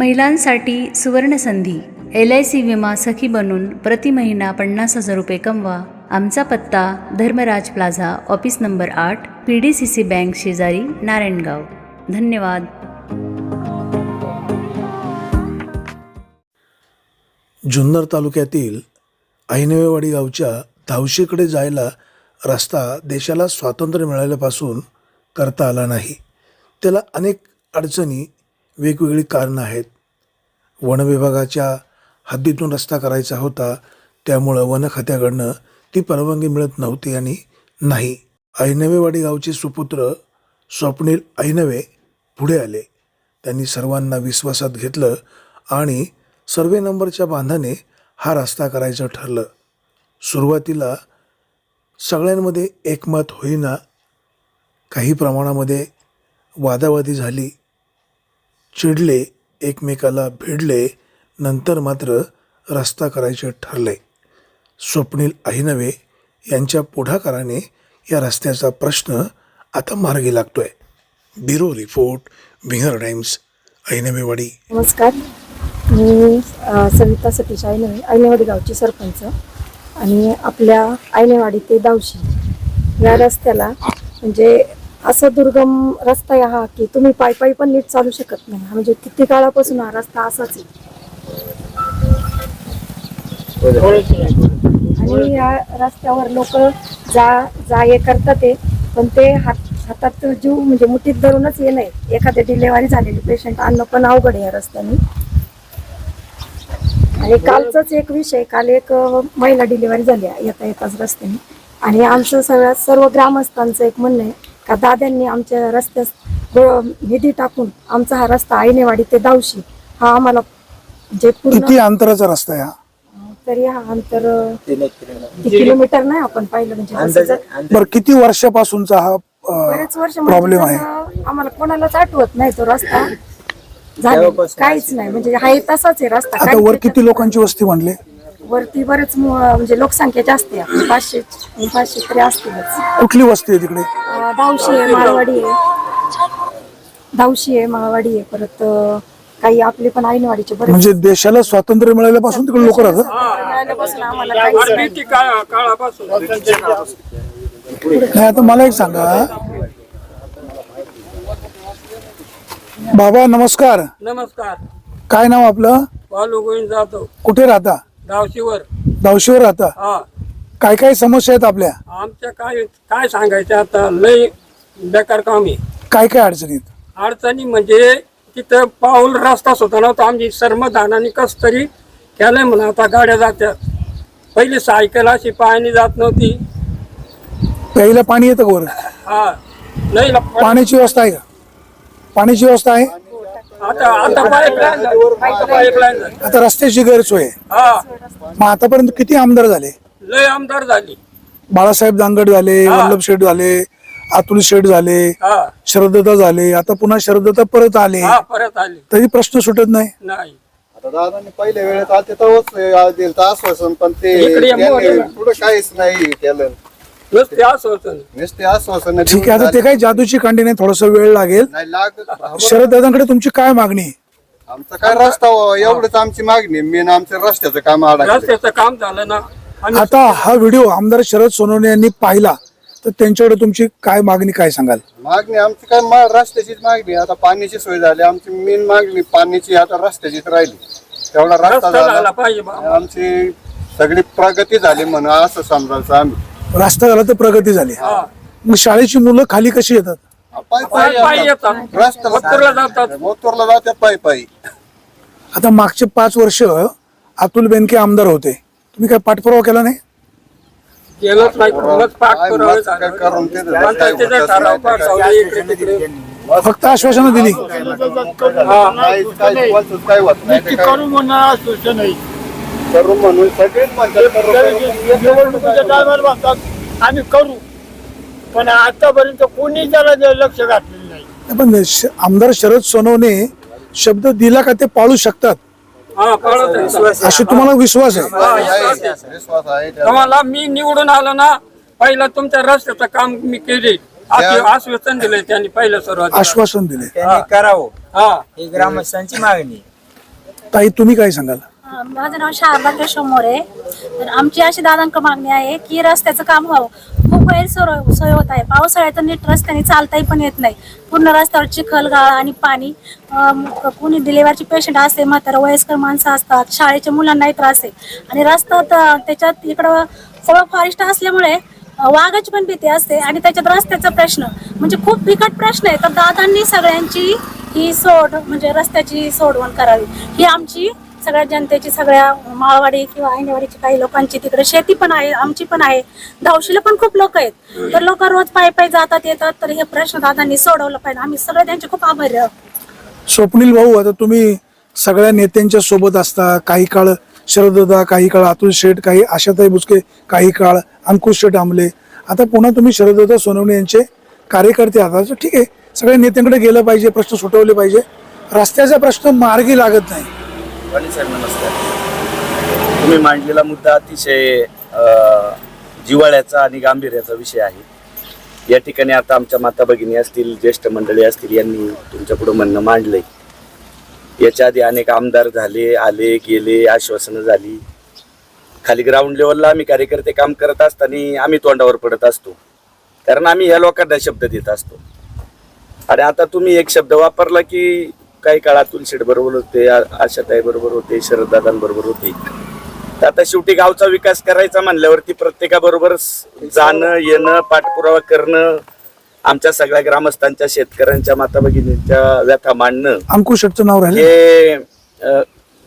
महिलांसाठी सुवर्णसंधी L I C विमा सखी बनून प्रति महिना पन्नास हजार रुपये कमवा. आमचा पत्ता धर्मराज प्लाझा ऑफिस नंबर आठ P D C C bank शेजारी नारायणगाव. धन्यवाद. जुन्नर तालुक्यातील ऐनवेवाडी गावच्या धावशीकडे जायला रस्ता देशाला स्वातंत्र्य मिळाल्यापासून करता आला नाही. त्याला अनेक अडचणी वेगवेगळी कारणं आहेत. वनविभागाच्या हद्दीतून रस्ता करायचा होता त्यामुळं वन खात्याकडनं ती परवानगी मिळत नव्हती आणि नाही. ऐनवेवाडी गावचे सुपुत्र स्वप्नील ऐनवे पुढे आले. त्यांनी सर्वांना विश्वासात घेतलं आणि सर्वे नंबरच्या बांधाने हा रस्ता करायचं ठरलं. सुरुवातीला सगळ्यांमध्ये एकमत होईना काही प्रमाणामध्ये वादावादी झाली. चिडले एकमेकाला भिडले नंतर मात्र रस्ता करायचे ठरले. स्वप्नील अहिनवे यांच्या पुढाकाराने या रस्त्याचा प्रश्न आता मार्गी लागतोय. ब्युरो रिपोर्ट विहर टाइम्स अहिनवेवाडी नमस्कार. मी सविता सतीश आयनवे आयनेवाडी गावची सरपंच. आणि आपल्या आयनेवाडी ते दावशी. या रस्त्याला म्हणजे असं दुर्गम रस्ता आहे हा की तुम्ही पायी पायी पण नीट चालू शकत नाही. म्हणजे किती काळापासून हा रस्ता असाच आहे. आणि या रस्त्यावर लोक जा जा ये करतात ते पण ते हात हातात जीव म्हणजे मुठीत धरूनच ये नाही. एखाद्या डिलेवरी झालेली पेशंट आणणं पण अवघड आहे या रस्त्याने. आणि कालचाच एक विषय काल एक महिला डिलेवरी झाली येता येताच रस्त्याने. आणि आमचं सगळ्या सर्व ग्रामस्थांचं एक म्हणणं आहे का दाद्यांनी आमच्या रस्त्यास निधी टाकून आमचा हा रस्ता आईनेवाडी ते दावशी हा आम्हाला जे किती अंतराचा रस्ता आहे हा? तरी हा अंतर अ, किती किलोमीटर नाही आपण पाहिलं म्हणजे जर- बरं किती वर्षापासूनचा हा बरेच वर्ष प्रॉब्लेम म्हणजे आहे? तसं आम्हाला कोणालाच आठवत नाही तो रस्ता. झाला. काहीच नाही म्हणजे आहे तसाच आहे रस्ता. आता वर किती लोकांची वस्ती म्हणले वरती बरेच मु- म्हणजे लोकसंख्या जास्त आहे. पाचशे पाचशे तरी असतीलच. कुठली वस्ती आहे तिकडे? अं, धावशी आहे माळवाडी आहे. धावशी आहे माळवाडी आहे. परत अं, काही आपले पण आईनवाडीचे बरेच म्हणजे देशाला स्वातंत्र्य मिळाल्यापासून तिकडे लोक राहतात? मिळाल्यापासून आम्हाला काहीच नाही. किती काळ काळापासून? नाही आता मला एक सांगा. बाबा नमस्कार. नमस्कार. काय नाव आपलं? वालू गोविंद जातो कुठे राहता? धावशीवर धावशीवर राहता? हा. काय काय समस्या आहेत आपल्या? आमच्या काय काय सांगायचं आता? लय बेकार काम आहे. काय काय अडचणीत? अडचणी म्हणजे तिथं पाऊल रस्ता सुद्धा नव्हता. आमची सर्मधानाने कस तरी केलंय म्हणा आता गाड्या जात्यात. पहिली सायकल अशी पायाने जात नव्हती. प्यायला पाणी येतं वर? हा. नाही ना, पाण्याची व्यवस्था आहे का? पाण्याची व्यवस्था आहे? आता आता पाईपलाईन झाली. आता पाईपलाईन झाली. आता रस्त्याची गैरसोय आहे हा. मग आतापर्यंत किती आमदार झाले? लय आमदार झाली. बाळासाहेब दांगड झाले. वल्लभ शेठ झाले अतुल शेठ झाले हा. शरदत्ता झाले. आता पुन्हा शरदत्ता परत आले. हा परत आली. तरी प्रश्न सुटत नाही. नाही. आता दादांनी पहिल्या वेळेत आले तेव्हाच दिलं आश्वासन पण ते इकडे या मोठं. त्यांनी पुढे काहीच नाही केलं. नुसते असं होतं नुसते आश्वासन ठीक आहे आता ते काही जादूची कांडी नाही थोडासा वेळ लागेल. नाही लागत. शरद दादांकडे तुमची काय मागणी? आहे? आमचा काय रस्ता हो, एवढंच आमची मागणी मेन आमच्या रस्त्याचं काम अडकलं रस्त्याचं काम झालं ना. आम्ही आता हा व्हिडिओ आमदार शरद सोनवणे यांनी पाहिला तर त्यांच्याकडे तुमची काय मागणी काय सांगाल? मागणी आमची काय मा- रस्त्याचीच मागणी आता पाण्याची सोय झाली. आमची मेन मागणी पाण्याची आता रस्त्याचीच राहिली. तेवढा रस्ता रस्ता झाला. झाला पाहिजे बा. आमची सगळी प्रगती झाली म्हणून असं समजायचं आम्ही. रस्ता झाला तर प्रगती झाली. हा. मग शाळेची मुलं खाली कशी येतात? पायी पायी पायी येतात. येतात. रस्ता उत्तरला जातात. मोतूरला जातात पायी पायी. आता मागचे पाच वर्ष अतुल बेनके आमदार होते. तुम्ही काय पाठपुरावा केला नाही? गेलोच नाही. मग पाठ काय पुरावे मस्त काय करून ते झाले. पंचायतीचं ठराव पाठवले इकडे तिकडे. फक्त आश्वासनं दिली. काय होत नाही. करू नाही. करू म्हणून सगळेच म्हणतात करू, करू, करू. निवडणुकीच्या टायमाला म्हणतात आम्ही करू. पण आतापर्यंत कोणी त्याला जे लक्ष घातलेलं नाही. पण श- आमदार शरद सोनवणे शब्द दिला का ते पाळू शकतात? हा कळत आहे. अशी तुम्हाला विश्वास आहे? आहे, विश्वास आहे. त्याला. तुम्हाला मी निवडून आलो ना पहिलं तुमच्या रस्त्याचं काम मी केले. आश्व- आश्वासन दिले त्यांनी पहिलं सुरुवात आश्वासन दिले. त्यांनी करावं. हा. ही ग्रामस्थांची मागणी ताई तुम्ही काय सांगाल? माझं नाव शारदा केशव मोरे तर आमची अशी दादांक मागणी आहे की रस्त्याचं काम व्हावं. खूप गैरसोय सोय होत आहे. पावसाळ्यात तर नीट रस्त्याने चालताही पण येत नाही. पूर्ण रस्त्यावर चिखल गाळ आणि पाणी. कुणी डिलिव्हरची पेशंट असते म्हातारा वयस्कर माणसं असतात शाळेच्या मुलांनाही त्रास आहे. आणि रस्ता तर त्याच्यात इकडं सगळं फॉरेस्ट असल्यामुळे वाघाची पण भीती असते. आणि त्याच्यात रस्त्याचा प्रश्न म्हणजे खूप बिकट प्रश्न आहे. तर दादांनी सगळ्यांची ही सोड म्हणजे रस्त्याची सोडवण करावी. ही आमची सगळ्या जनतेची सगळ्या माळवाडी किंवा आईनेवाडीची काही लोकांची तिकडे शेती पण आहे आमची पण आहे. धावशीला पण खूप लोक आहेत. तर लोक रोज पाय पायी जातात येतात. तर हे प्रश्न दादांनी सोडवलं पाहिजे. आम्ही सगळे त्यांचे खूप आभारी आहोत. स्वप्नील भाऊ आता तुम्ही सगळ्या नेत्यांच्या सोबत असता. काही काळ शरददा काही काळ अतुल शेठ काही आशाताई बुचके काही काळ अंकुश शेठ आमले. आता पुन्हा तुम्ही शरददा सोनवणे यांचे कार्यकर्ते आहात. ठीक आहे. सगळ्या नेत्यांकडे गेलं पाहिजे प्रश्न सुटवले पाहिजे. रस्त्याचा प्रश्न मार्गी लागत नाही. वाणी साहेब नमस्कार. तुम्ही मांडलेला मुद्दा अतिशय जिवाळ्याचा जिव्हाळ्याचा आणि गांभीर्याचा विषय आहे. या ठिकाणी आता आमच्या माता भगिनी असतील ज्येष्ठ मंडळी असतील यांनी तुमच्यापुढे म्हणणं मांडलंय. याच्या आधी अनेक आमदार झाले आले गेले आश्वासनं झाली. खाली ग्राउंड लेवलला आम्ही कार्यकर्ते काम करत असताना आम्ही तोंडावर पडत असतो. कारण आम्ही या लोकांना शब्द देत असतो. आणि आता तुम्ही एक शब्द वापरला की काही काळात तुलशेट बरोबर होते आशाताई बरोबर होते शरददादांबरोबर होते. तर आता शेवटी गावचा विकास करायचा म्हणल्यावरती प्रत्येकाबरोबर जाणं येणं पाठपुरावा करणं आमच्या सगळ्या ग्रामस्थांच्या शेतकऱ्यांच्या माता भगिनींच्या व्यथा मांडणं अंकुश नाव हे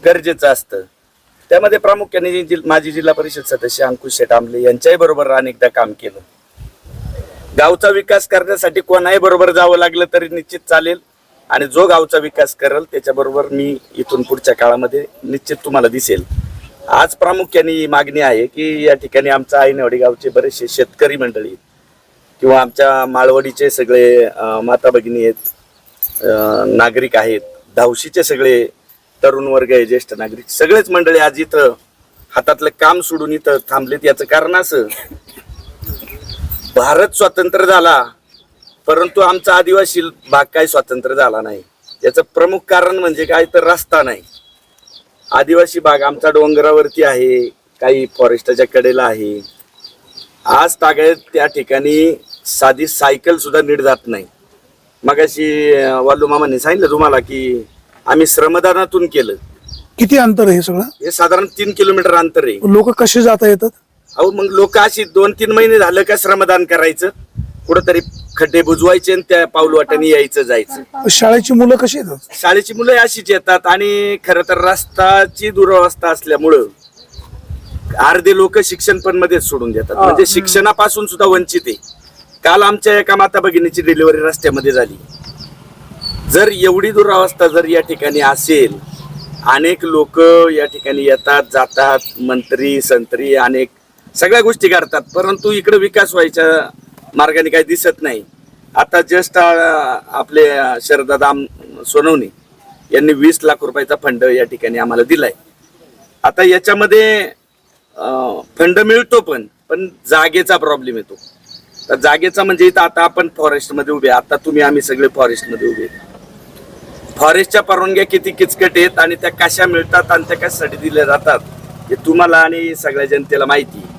गरजेचं असतं. त्यामध्ये प्रामुख्याने माजी जिल्हा परिषद सदस्य अंकुश शेठ आमले यांच्याही बरोबर अनेकदा काम केलं. गावचा विकास करण्यासाठी कोणाही बरोबर जावं लागलं तरी निश्चित चालेल. आणि जो गावचा विकास करेल त्याच्याबरोबर मी इथून पुढच्या काळामध्ये निश्चित तुम्हाला दिसेल. आज प्रामुख्याने मागणी आहे की या ठिकाणी आमच्या आईनवाडी गावचे बरेचसे शेतकरी मंडळी किंवा आमच्या माळवडीचे सगळे माता भगिनी आहेत नागरिक आहेत धावशीचे सगळे तरुण वर्ग आहे ज्येष्ठ नागरिक सगळेच मंडळी आज इथं हातातलं काम सोडून इथं थांबलेत. याचं कारण असं भारत स्वतंत्र झाला परंतु आमचा आदिवासी भाग काही स्वतंत्र झाला नाही. याचं प्रमुख कारण म्हणजे काय तर रस्ता नाही. आदिवासी भाग आमचा डोंगरावरती आहे काही फॉरेस्टच्या कडेला आहे. आज तागायत त्या ठिकाणी साधी सायकल सुद्धा नीट जात नाही. मगाशी अं, वाल्लू मामांनी सांगितलं तुम्हाला की आम्ही श्रमदानातून केलं. किती अंतर आहे हे सगळं? हे साधारण तीन किलोमीटर अंतर आहे. लोक कसे जाता येतात? अहो मग लोक अशी दोन तीन महिने झालं का श्रमदान करायचं? कुठंतरी खड्डे बुजवायचे आणि त्या पाऊल वाटाने यायचं जायचं. शाळेची मुलं कशी येतात शाळेची मुलं अशीच येतात आणि खरं तर रस्ताची दुरावस्था असल्यामुळं अर्धे लोक शिक्षण पण मध्येच सोडून देतात. म्हणजे शिक्षणापासून सुद्धा वंचित आहे. काल आमच्या एका माता भगिनीची डिलिव्हरी रस्त्यामध्ये झाली. जर एवढी दुरावस्था जर या ठिकाणी असेल अनेक लोक या ठिकाणी येतात जातात मंत्री संत्री अनेक सगळ्या गोष्टी करतात परंतु इकडे विकास व्हायच्या मार्गाने काही दिसत नाही. आता जस्ट आपले अं, शरदादा सोनवणे यांनी वीस लाख रुपयाचा फंड या ठिकाणी आम्हाला दिलाय. आता याच्यामध्ये फंड मिळतो पण पण जागेचा प्रॉब्लेम येतो. तर जागेचा म्हणजे इथं आता आपण फॉरेस्टमध्ये उभे आता तुम्ही आम्ही सगळे फॉरेस्टमध्ये उभे. फॉरेस्टच्या परवानग्या किती किचकट आहेत आणि त्या कशा मिळतात आणि त्या कशासाठी दिल्या जातात हे तुम्हाला आणि सगळ्या जनतेला माहिती आहे.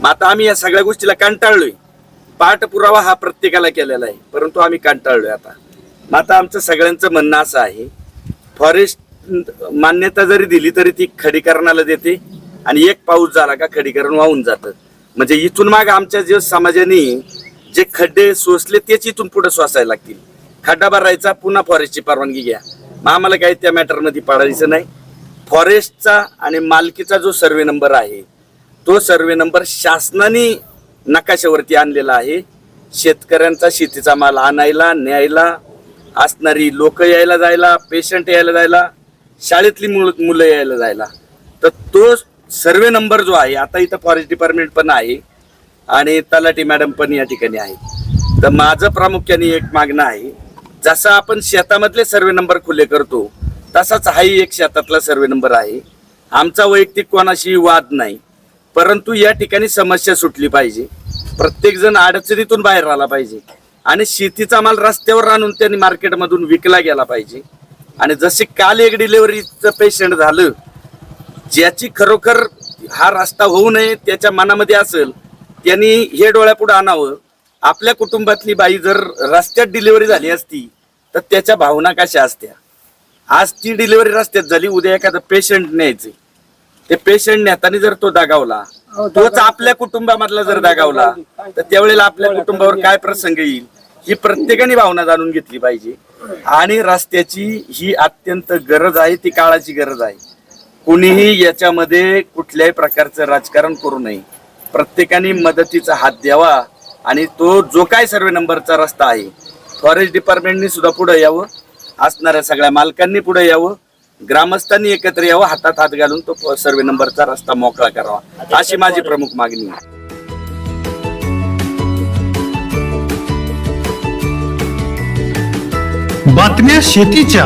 मग आता आम्ही या सगळ्या गोष्टीला कंटाळलोय. पाठपुरावा हा प्रत्येकाला केलेला आहे परंतु आम्ही कंटाळलोय आता. मग आता आमचं सगळ्यांचं म्हणणं असं आहे फॉरेस्ट मान्यता जरी दिली तरी ती खडीकरणाला देते आणि एक पाऊस झाला का खडीकरण वाहून जातं. म्हणजे इथून माग आमच्या जे समाजाने जे खड्डे सोसले तेच इथून पुढे सोसायला लागतील. खड्डा भरायचा पुन्हा फॉरेस्टची परवानगी घ्या. मग आम्हाला काही त्या मॅटरमध्ये पाडायचं नाही. फॉरेस्टचा आणि मालकीचा जो सर्वे नंबर आहे तो सर्वे नंबर शासनाने नकाशावरती आणलेला आहे. शेतकऱ्यांचा शेतीचा माल आणायला न्यायला असणारी लोक यायला जायला पेशंट यायला जायला शाळेतली मुल मुलं यायला जायला. तर तो सर्वे नंबर जो आहे आता इथं फॉरेस्ट डिपार्टमेंट पण आहे आणि तलाटी मॅडम पण या ठिकाणी आहे तर माझं प्रामुख्याने एक मागणं आहे जसा आपण शेतामधले सर्वे नंबर खुले करतो तसाच हाही एक शेतातला सर्वे नंबर आहे. आमचा वैयक्तिक कोणाशी वाद नाही परंतु या ठिकाणी समस्या सुटली पाहिजे. प्रत्येक जण अडचणीतून बाहेर आला पाहिजे. आणि शेतीचा माल रस्त्यावर आणून त्यांनी मार्केटमधून विकला गेला पाहिजे. आणि जसे काल एक डिलिव्हरीचं पेशंट झालं ज्याची खरोखर हा रस्ता होऊ नये त्याच्या मनामध्ये असेल त्यांनी हे डोळ्यापुढे आणावं. आपल्या कुटुंबातली बाई जर रस्त्यात डिलिव्हरी झाली असती तर त्याच्या भावना कशा असत्या? आज ती डिलिव्हरी रस्त्यात झाली उद्या एखादं पेशंट न्यायचे ते पेशंट नेताना जर तो दागावला तोच आपल्या कुटुंबामधला जर दागावला तर त्यावेळेला आपल्या कुटुंबावर काय प्रसंग येईल ही प्रत्येकाने भावना जाणून घेतली पाहिजे. आणि रस्त्याची ही अत्यंत गरज आहे ती काळाची गरज आहे. कुणीही याच्यामध्ये कुठल्याही प्रकारचं राजकारण करू नये. प्रत्येकाने मदतीचा हात द्यावा आणि तो जो काय सर्वे नंबरचा रस्ता आहे फॉरेस्ट डिपार्टमेंटनी सुद्धा पुढे यावं असणाऱ्या सगळ्या मालकांनी पुढे यावं ग्रामस्थांनी एकत्र यावं हातात हात घालून तो सर्वे नंबरचा रस्ता मोकळा करावा. अशी माझी प्रमुख मागणी आहे. बातम्या शेतीच्या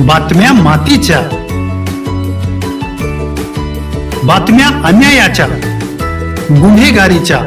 बातम्या मातीच्या बातम्या अन्यायाच्या गुन्हेगारीच्या.